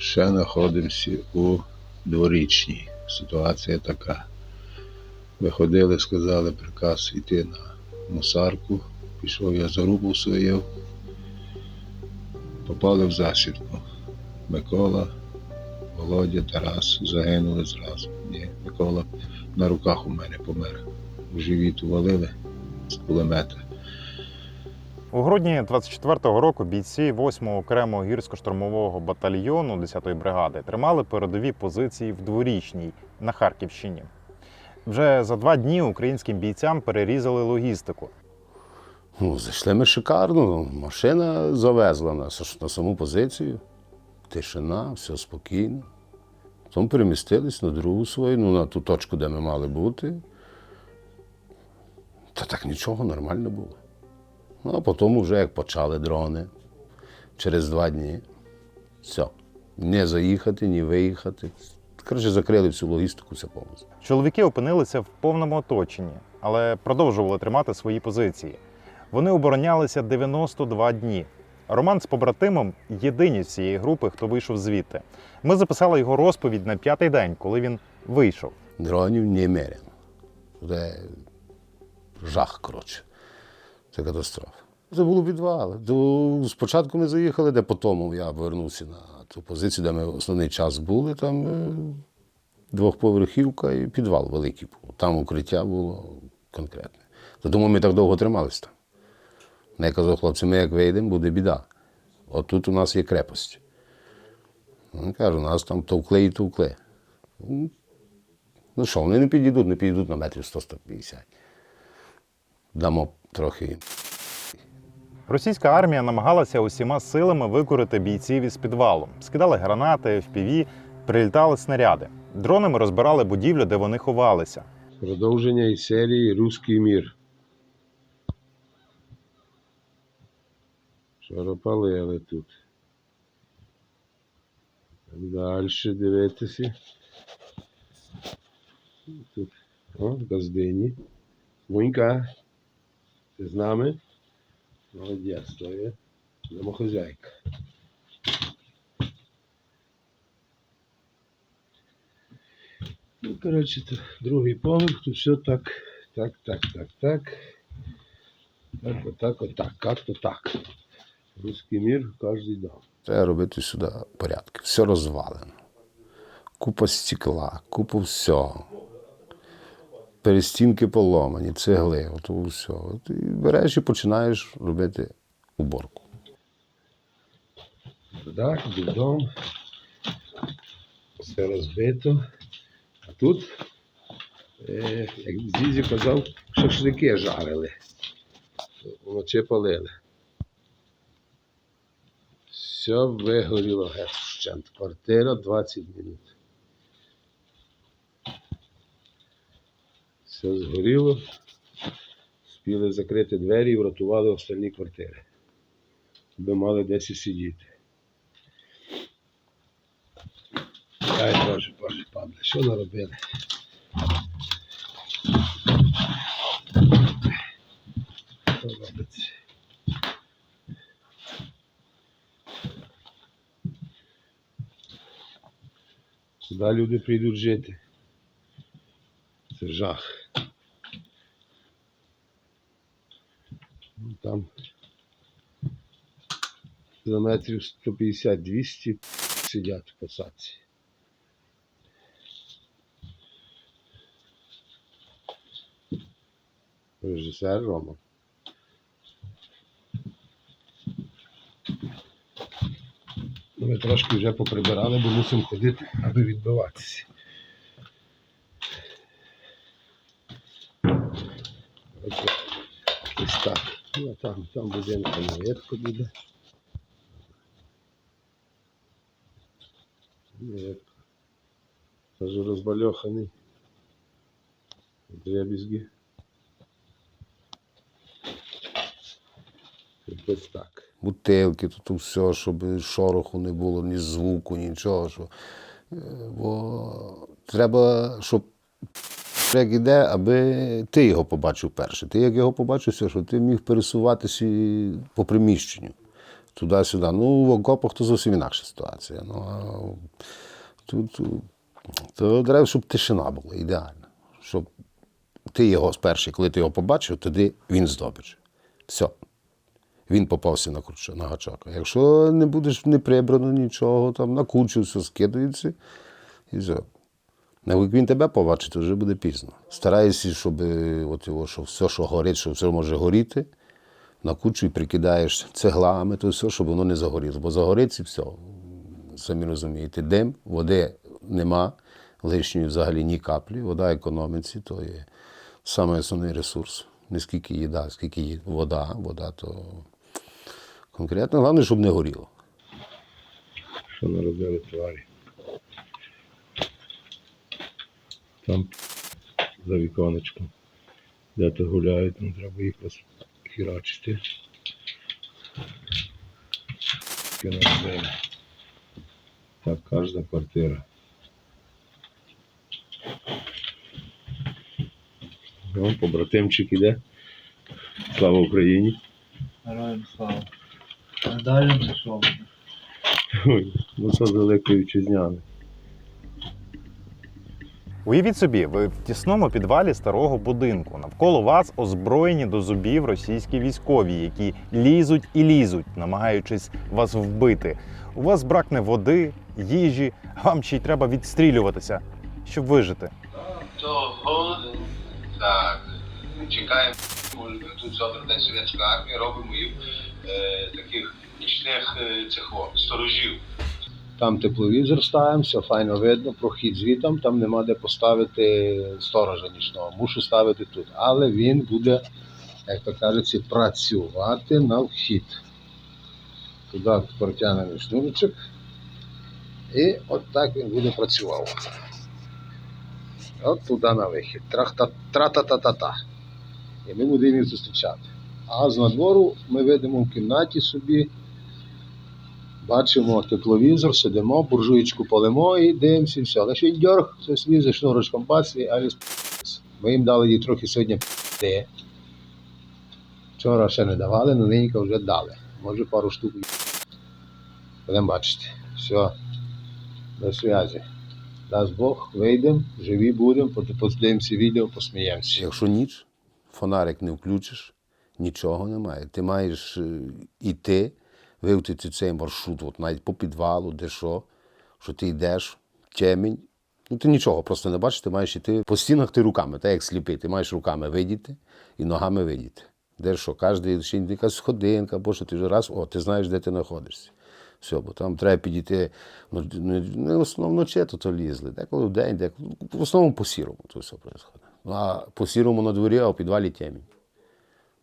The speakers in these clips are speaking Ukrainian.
Ще знаходимося у дворічній. Ситуація така. Виходили, сказали приказ йти на мусарку. Пішов я за рубу своїв. Попали в засідку. Микола, Володя, Тарас загинули зразу. Ні, Микола на руках у мене помер. У живіт увалили з кулемета. У грудні 24-го року бійці 8-го окремого гірсько-штурмового батальйону 10-ї бригади тримали передові позиції в дворічній на Харківщині. Вже за два дні українським бійцям перерізали логістику. Ну, зайшли ми шикарно. Машина завезла нас на саму позицію. Тишина, все спокійно. Потім перемістились на другу свою, ну, на ту точку, де ми мали бути. Та так нічого, нормально було. Ну, а потім, вже як почали дрони, через два дні, все. Не заїхати, ні виїхати. Коротше, закрили всю логістику, все повністю. Чоловіки опинилися в повному оточенні, але продовжували тримати свої позиції. Вони оборонялися 92 дні. Роман з побратимом єдині з цієї групи, хто вийшов звідти. Ми записали його розповідь на п'ятий день, коли він вийшов. Дронів немерено. Це жах, коротше. Це катастрофа. Це було підвал. То спочатку ми заїхали, де потім я повернувся на ту позицію, де ми основний час були. Там е, двохповерхівка і підвал великий був. Там укриття було конкретне. Тому ми так довго трималися там. Ну, Я казав, хлопці, ми як вийдемо, буде біда. От тут у нас є крепость. Він каже, у нас там товкли і товкли. Ну що, вони не підійдуть, не підійдуть на метрів 100-150. Дамо трохи. Російська армія намагалася усіма силами викорити бійців із підвалу. Скидали гранати, FPV, прилітали снаряди. Дронами розбирали будівлю, де вони ховалися. Продовження із серії Руський мір. Шаропалили тут. Далі дивитися. Тут. О, газдині. Мунька. Ти з нами? Молодець, то є домохозяйка. Ну, коротше, другий поверх, тут все так, так, так, так, так. Так, отак, отак, как-то так. Русский мир кожен дом. Треба робити сюди порядки. Все розвалено. Купа стекла, купа всього. Перестінки поломані, цегли. От і береш і починаєш робити уборку. Так, дом. Все розбито. А тут, е, як дідзі казав, шашлики жарили. Вночі палили. Все вигоріло геть. Квартира 20 минут. Все згоріло. Спіли закрити двері і врятували остальні квартири. Би мали десь і сидіти. Дай Боже, Боже, падле, що наробили? Що робиться? Сюди люди прийдуть жити. Це жах. Ну, Там за метрів 150-200 сидять в посадці. Режисер Рома. Ну, Ми трошки вже поприбирали, бо мусимо ходити, аби відбиватися. Так. Ну, а там, там будинку наветко буде. Наветко. Кажу, розбальоханий. Дребізги. Ось так. Бутилки, тут все, щоб шороху не було, ні звуку, нічого. Що... е, Бо треба, щоб як іде, аби ти його побачив перше. Ти як його побачив, щоб ти міг пересуватися по приміщенню. туди-сюди. Ну, в окопах то зовсім інакша ситуація. Ну, а тут, то треба, щоб тишина була ідеальна. Щоб ти його перший, коли ти його побачив, тоді він здобич. Все. Він попався на, круч- на гачок. Якщо не будеш не прибрано нічого, там на кучу все скидується і все. Ну, Як він тебе побачить, то вже буде пізно. Старайся, щоб, е, от його, що все, що горить, що все може горіти, на кучу і прикидаєш цеглами, то все, щоб воно не загоріло. Бо загориться все. Самі розумієте, дим, води нема, лишньої взагалі ні каплі. Вода економіці, то є саме основний ресурс. Не скільки їда, скільки є вода, вода то конкретно. Головне, щоб не горіло. Що наробили тварі. Там за віконечком. Де то гуляють, ну треба їх розхірачити. Так, кожна квартира. Ну, побратимчик іде. Слава Україні. Героям слава. А далі не? Ну це великий вітчизняний. Уявіть собі, ви в тісному підвалі старого будинку. Навколо вас озброєні до зубів російські військові, які лізуть і лізуть, намагаючись вас вбити. У вас бракне води, їжі, вам ще й треба відстрілюватися, щоб вижити. Так. Чекаємо, тут завтра день совєтська армія, робимо їм е, таких нічних е, цих сторожів. Там тепловізор ставимо, все файно видно, прохід звітом, там нема де поставити сторожа нічного. Мушу ставити тут. Але він буде, як то кажеться, працювати на вхід. Туди протягнений шнурочок. І от так він буде працював. От туди на вихід. Тра-та-та-та-та. І ми будемо їх зустрічати. А з надвору ми видимо в кімнаті собі Бачимо тепловізор, сидимо, буржуєчку палимо і дивимося, і все. Й дьорг, це свій за шнурочком паці, а ліс Ми їм дали їй трохи сьогодні пи. Вчора ще не давали, але нині вже дали. Може пару штук. Будемо бачити. Все. До зв'язі. Дасть Бог, вийдемо, живі будемо, подивимося відео, посміємося. Якщо ніч, фонарик не включиш, нічого немає. Ти маєш е, іти, вивтити цей маршрут, от навіть по підвалу, де що, що ти йдеш, темінь. Ну, ти нічого просто не бачиш, ти маєш іти по стінах ти руками, так як сліпий, ти маєш руками видіти і ногами видіти. Де що, кожен ще якась сходинка, або що ти вже раз, о, ти знаєш, де ти знаходишся. Все, бо там треба підійти, ну, не, не в основному вночі то, то лізли, деколи в день, деколи, в основному по сірому то все відбувається. Ну, а по сірому на дворі, а у підвалі темінь.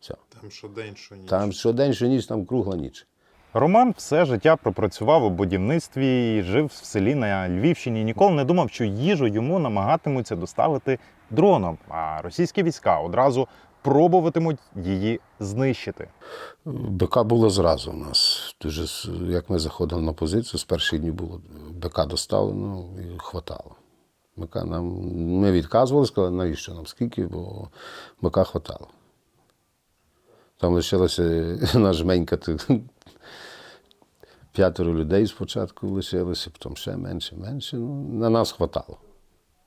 Все. Там що день, що ніч. Там щодень, що ніч, там кругла ніч. Роман все життя пропрацював у будівництві і жив в селі на Львівщині. Ніколи не думав, що їжу йому намагатимуться доставити дроном, а російські війська одразу пробуватимуть її знищити. БК було зразу у нас. Дуже, як ми заходили на позицію, з перших днів було БК доставлено і хватало. БК нам, ми відказували, сказали, навіщо нам скільки, бо БК хватало. Там лишилося на жменька п'ятеро людей спочатку лишилося, потім ще менше, менше. Ну, на нас хватало.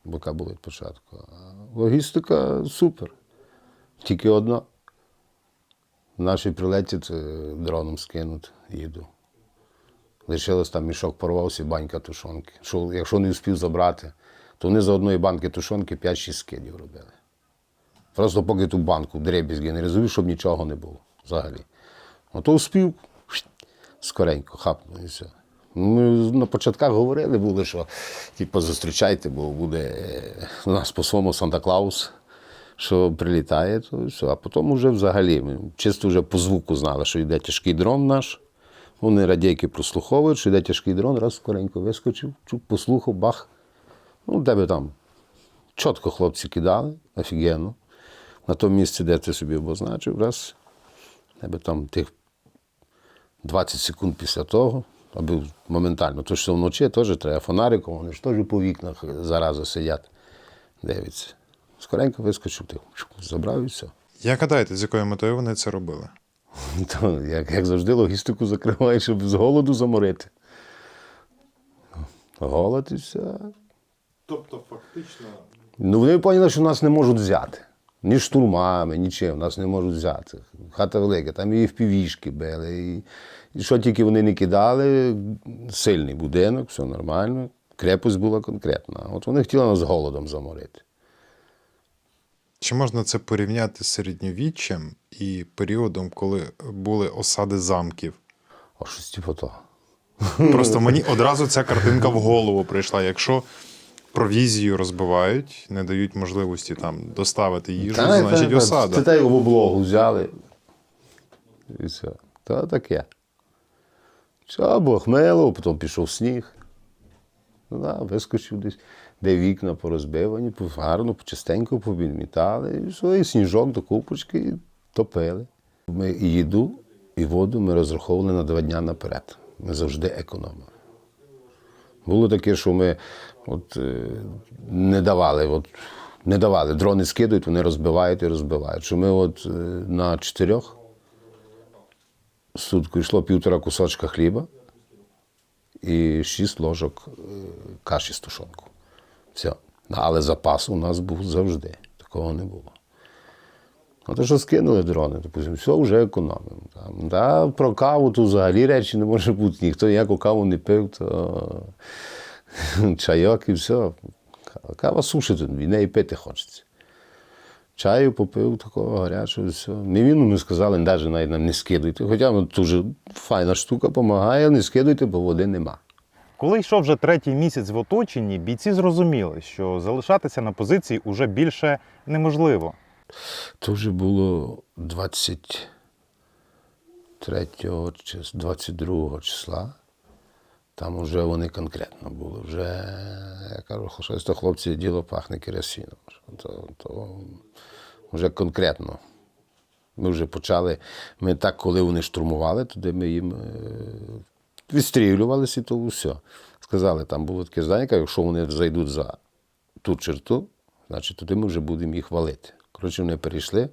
БК було від початку. А логістика супер. Тільки одна. Наші прилетять, дроном скинуть, їду. Лишилось там мішок порвався, банька тушонки. Що, якщо не встиг забрати, то вони за одної банки тушонки 5-6 скидів робили. Просто поки ту банку дребізги не розумів, щоб нічого не було взагалі. А то успів скоренько, хапнув і все. Ми на початках говорили були, що типу, зустрічайте, бо буде е, у нас по-своєму Санта-Клаус, що прилітає, то все. А потім вже взагалі ми чисто вже по звуку знали, що йде тяжкий дрон наш. Вони радійки прослуховують, що йде тяжкий дрон, раз скоренько вискочив, чук, послухав, бах. Ну, тебе там чітко хлопці кидали, офігенно. На тому місці, де ти собі обозначив, раз. Тебе там тих 20 секунд після того, аби моментально. То, що вночі теж треба фонариком, вони ж теж по вікнах зараза сидять, дивляться. Скоренько вискочив, ти забрав і все. Як гадаєте, з якою метою вони це робили? То, як, як завжди, логістику закриваєш, щоб з голоду заморити. Голод і все. Тобто, фактично, Ну, вони поняли, що нас не можуть взяти. Ні штурмами, нічим, нас не можуть взяти. Хата велика, там і впівішки били. І, і що тільки вони не кидали, сильний будинок, все нормально. Крепость була конкретна. От вони хотіли нас голодом заморити. Чи можна це порівняти з середньовіччям і періодом, коли були осади замків? А щось типу того. Просто мені одразу ця картинка в голову прийшла. Якщо провізію розбивають, не дають можливості там доставити їжу, Та, значить та, осада. Це та його в облогу взяли. І все. Та таке. Все, було хмело, потім пішов сніг. Ну, да, вискочив десь, де вікна порозбивані, гарно, чистенько повідмітали, і все, і сніжок до купочки і топили. Ми і їду, і воду ми розраховували на два дні наперед. Ми завжди економили. Було таке, що ми от, е, не давали, от, не давали. Дрони скидують, вони розбивають і розбивають. Що ми от е, на чотирьох сутку йшло півтора кусочка хліба і шість ложок е, каші з тушонку. Все. Але запас у нас був завжди. Такого не було. А то, що скинули дрони, допустимо, все вже економимо. Там, да, про каву тут взагалі речі не може бути. Ніхто ніяку каву не пив, то чайок і все. Кава, сушить, від неї пити хочеться. Чаю попив такого гарячого, все. Ні він не сказали, навіть навіть нам не скидуйте. Хоча дуже файна штука допомагає, не скидуйте, бо води нема. Коли йшов вже третій місяць в оточенні, бійці зрозуміли, що залишатися на позиції уже більше неможливо. То вже було 23 чи 22 числа. Там вже вони конкретно були. Вже, я кажу, щось то хлопці діло пахне керосином. То, то вже конкретно. Ми вже почали. Ми так, коли вони штурмували, туди ми їм е, відстрілювалися і то все. Сказали, там було таке здання, якщо вони зайдуть за ту черту, значить туди ми вже будемо їх валити. Коротше, перейшли,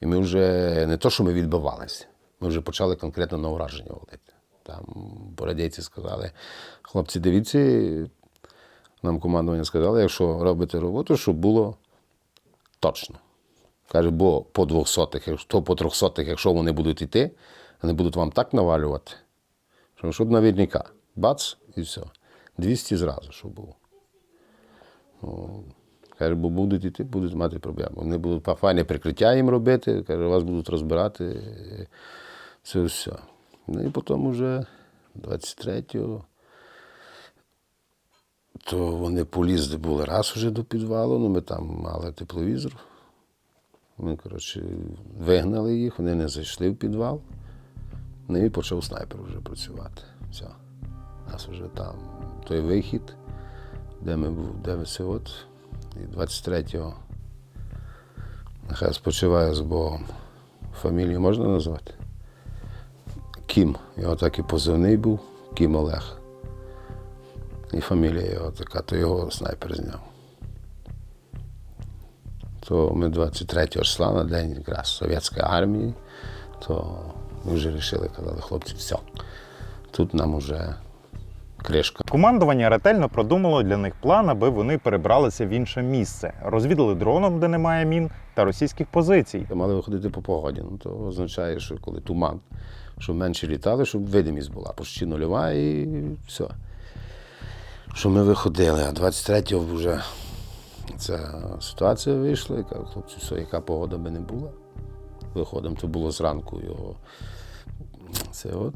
і ми вже не то, що ми відбивалися, ми вже почали конкретно на ураження валити. Там бородійці сказали, хлопці, дивіться, нам командування сказали, якщо робите роботу, щоб було точно. Каже, бо по двохсотих, якщо по трьохсотих, якщо вони будуть йти, вони будуть вам так навалювати, що щоб наверняка. Бац, і все. 200 зразу, щоб було. Каже, бо будуть йти, будуть мати проблеми. Вони будуть файне прикриття їм робити, каже, вас будуть розбирати. Це все. Ну і потім вже 23-го, то вони полізли були раз уже до підвалу, ну ми там мали тепловізор. Ми, коротше, вигнали їх, вони не зайшли в підвал. Ну і почав снайпер вже працювати. Все. Нас вже там той вихід, де ми був, де ми це от. І 23-го. Нехай спочиває з Богом. Фамілію можна назвати? Кім. Його так і позивний був, Кім Олег. І фамілія його така, то його снайпер зняв. То ми 23 числа на день якраз Совєтської армії, то ми вже вирішили, казали, хлопці, все. Тут нам уже кришка. Командування ретельно продумало для них план, аби вони перебралися в інше місце, розвідали дроном, де немає мін, та російських позицій. Мали виходити по погоді. Ну, то означає, що коли туман, щоб менше літали, щоб видимість була, почти нульова і все. Що ми виходили, а 23-го вже ця ситуація вийшла, кажу, хлопці, все, яка погода би не була. Виходимо, то було зранку його. Це от.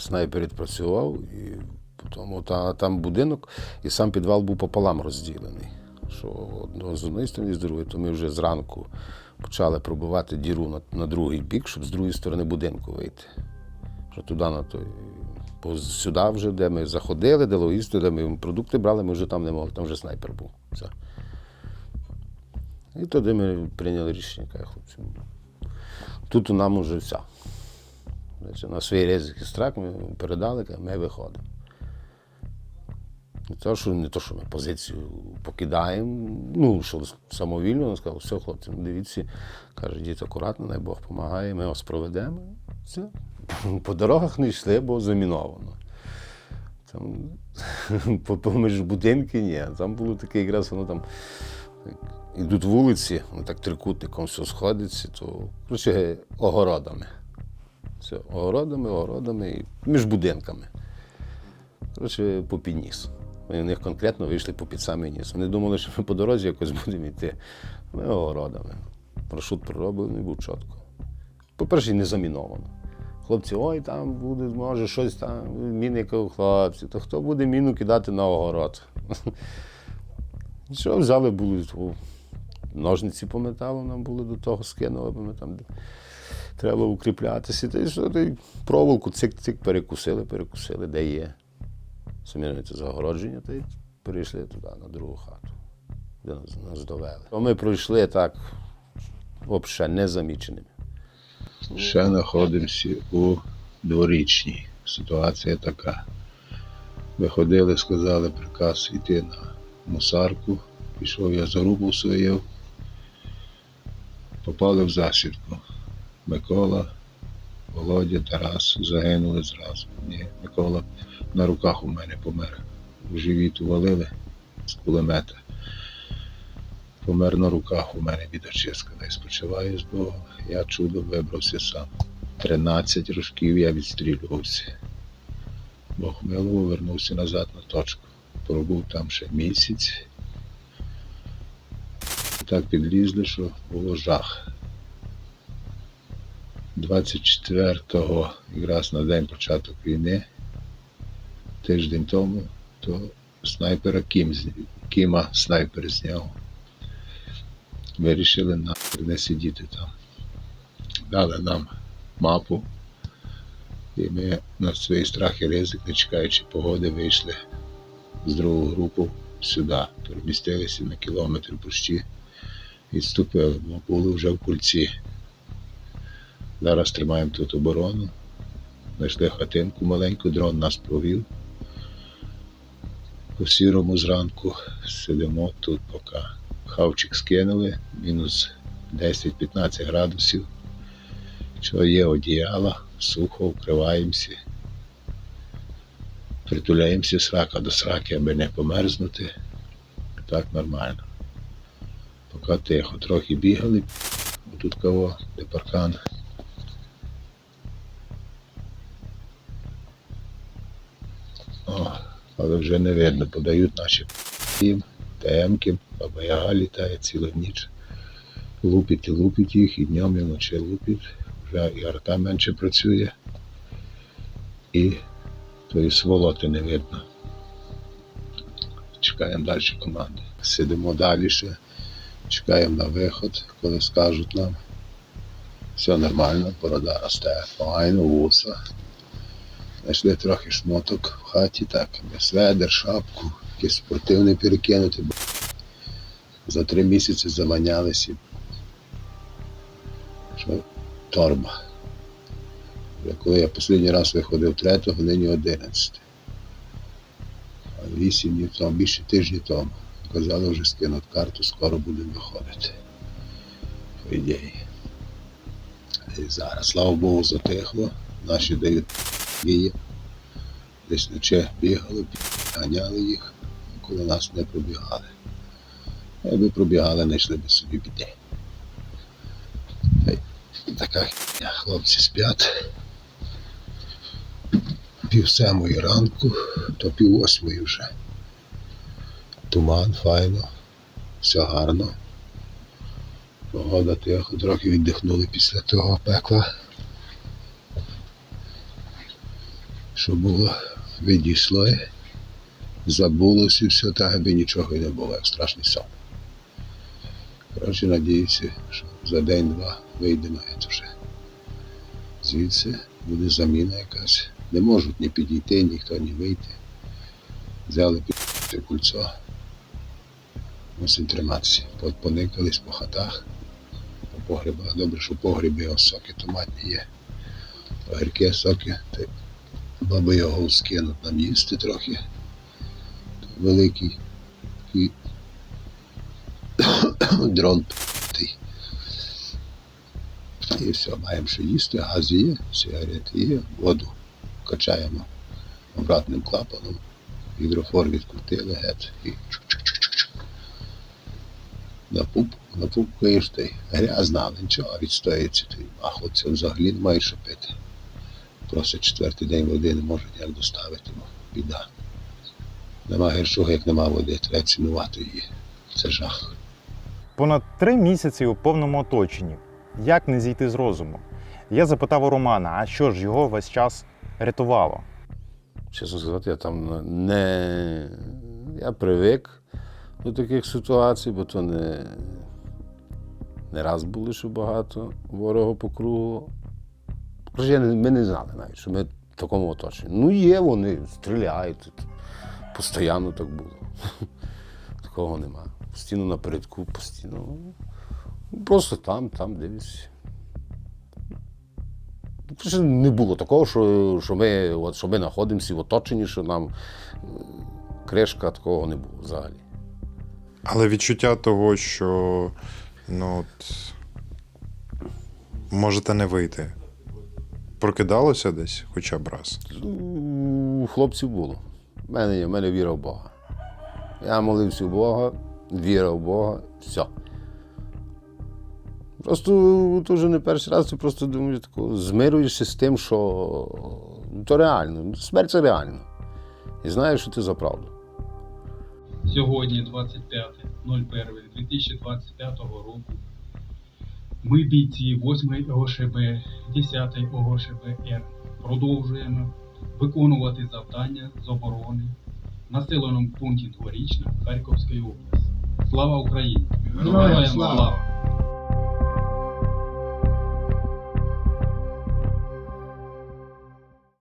Снайпер відпрацював, і потім та, там будинок, і сам підвал був пополам розділений. Що одного з однієї сторони, з другої, то ми вже зранку почали пробивати діру на, на другий бік, щоб з другої сторони будинку вийти. Що туди на той. Бо сюди вже, де ми заходили, де логісти, де ми продукти брали, ми вже там не могли, там вже снайпер був. Все. І тоді ми прийняли рішення, хлопці. Тут нам уже все. На свій ризик і ми передали, ми виходимо. Не то, що, не то, що ми позицію покидаємо, ну, що самовільно, він сказав, все, хлопці, ну, дивіться, каже, дід акуратно, дай Бог допомагає, ми вас проведемо. Все. По дорогах не йшли, бо заміновано. Там, поміж будинки ні. Там було таке, якраз воно там ідуть вулиці, воно так трикутником все сходиться, то коротше, огородами. Все, огородами, огородами і між будинками. Коротше, по підніс. Ми в них конкретно вийшли по під самий ніс. Вони думали, що ми по дорозі якось будемо йти. Ми огородами. Маршрут пророблений був чітко. По-перше, не заміновано. Хлопці, ой, там буде, може, щось там, міни кажу, хлопці, то хто буде міну кидати на огород? Що взяли були ножниці по металу нам були до того скинули, бо ми там треба укріплятися. Й що, проволоку цик-цик перекусили, перекусили, де є. Це загородження, та й перейшли туди, на другу хату, де нас, нас довели. То ми пройшли так, взагалі незаміченими. Ще знаходимося у дворічній. Ситуація така. Виходили, сказали приказ йти на мусарку. Пішов я за руку свою. Попали в засідку. Микола, Володя, Тарас загинули зразу. Ні, Микола на руках у мене помер. В живіт увалили з кулемета. Помер на руках у мене бідочиска, не спочиваю з Богом. Я чудом вибрався сам. 13 рожків я відстрілювався. Бог милував, вернувся назад на точку. Пробув там ще місяць. Так підлізли, що було жах. 24-го, якраз на день початок війни, тиждень тому, то снайпера Кім, з- Кіма снайпер зняв. Вирішили на не сидіти там. Дали нам мапу. І ми на свій страх і ризик, не чекаючи погоди, вийшли з другу групу сюди. Перемістилися на кілометр почти. Відступили, бо були вже в кульці. Зараз тримаємо тут оборону. Знайшли хатинку маленьку, дрон нас провів. По сірому зранку сидимо тут поки. Хавчик скинули, мінус 10-15 градусів. Що є одіяла, сухо вкриваємося. Притуляємося срака до сраки, аби не померзнути. Так нормально. Поки тихо, трохи бігали. Тут кого, де паркан. Але вже не видно, подають наші ТМки, баба Яга літає цілу ніч. Лупить і лупить їх, і днем, і вночі лупить. Вже і арта менше працює. І тої сволоти не видно. Чекаємо далі команди. Сидимо далі ще, чекаємо на виход, коли скажуть нам. Все нормально, борода росте, файно, вуса. Знайшли трохи шмоток в хаті, так, сведер, шапку, якийсь спортивний перекинути. За три місяці заманялися. Що торба. Коли я останній раз виходив 3, нині 11. А 8 днів тому, більше тижні тому. Казали вже скинуть карту, скоро будемо виходити. Ідеї. І зараз, слава Богу, затихло. Наші дають віє. Десь вночі бігали, ганяли їх, коли нас не пробігали. Якби пробігали, не йшли б собі біди. Така хіня. Хлопці спять. Пів семої ранку, то пів восьмої вже. Туман, файно, все гарно. Погода тихо, трохи віддихнули після того пекла. Що було, відійшло, забулося все, так аби нічого і не було, страшний сон. Коротше, надіюся, що за день-два вийдемо геть вже. Звідси буде заміна якась. Не можуть ні підійти, ніхто ні вийти. Взяли під кульцо. Мусимо триматися. Поникались по хатах, по погребах. Добре, що погріби його соки томатні є. Огірки, соки, баби його скинуть нам їсти трохи. великий і дрон. І все, маємо що їсти, газ є, сигарети є, воду качаємо обратним клапаном, гідрофор відкрутили геть і чук-чук-чук-чук. Напуп, напупкаєш ти, грязна, нічого, відстоїться ти. А хлопці взагалі не мають що пити. Просто четвертий день води не можуть ніяк доставити, бо біда. Нема гіршого, як нема води, треба цінувати її. Це жах. Понад три місяці у повному оточенні. Як не зійти з розуму? Я запитав у Романа, а що ж його весь час рятувало? Чесно сказати, я там не. Я привик до таких ситуацій, бо то не, не раз були, що багато ворога по кругу. Я не- ми не знали навіть, що ми в такому оточенні. Ну, є, вони стріляють. Постійно так було. Такого нема. Постійно напередку, постійно. Просто там, там дивись. Не було такого, що, що, ми, от, що ми знаходимося в оточенні, що нам е, кришка такого не було взагалі. Але відчуття того, що ну, от, можете не вийти. Прокидалося десь хоча б раз. У хлопців було. У мене є, в мене віра в Бога. Я молився в Бога, віра в Бога, все. Просто то вже не перший раз, ти просто думаєш, тако, змирюєшся з тим, що то реально. Смерть це реально. І знаєш, що ти за правду. Сьогодні 25.01.2025 року ми, бійці 8 ОШБ, 10 ОШБ Р, продовжуємо виконувати завдання з оборони в населеному пункті Дворічна Харківської області. Слава Україні! Героям слава!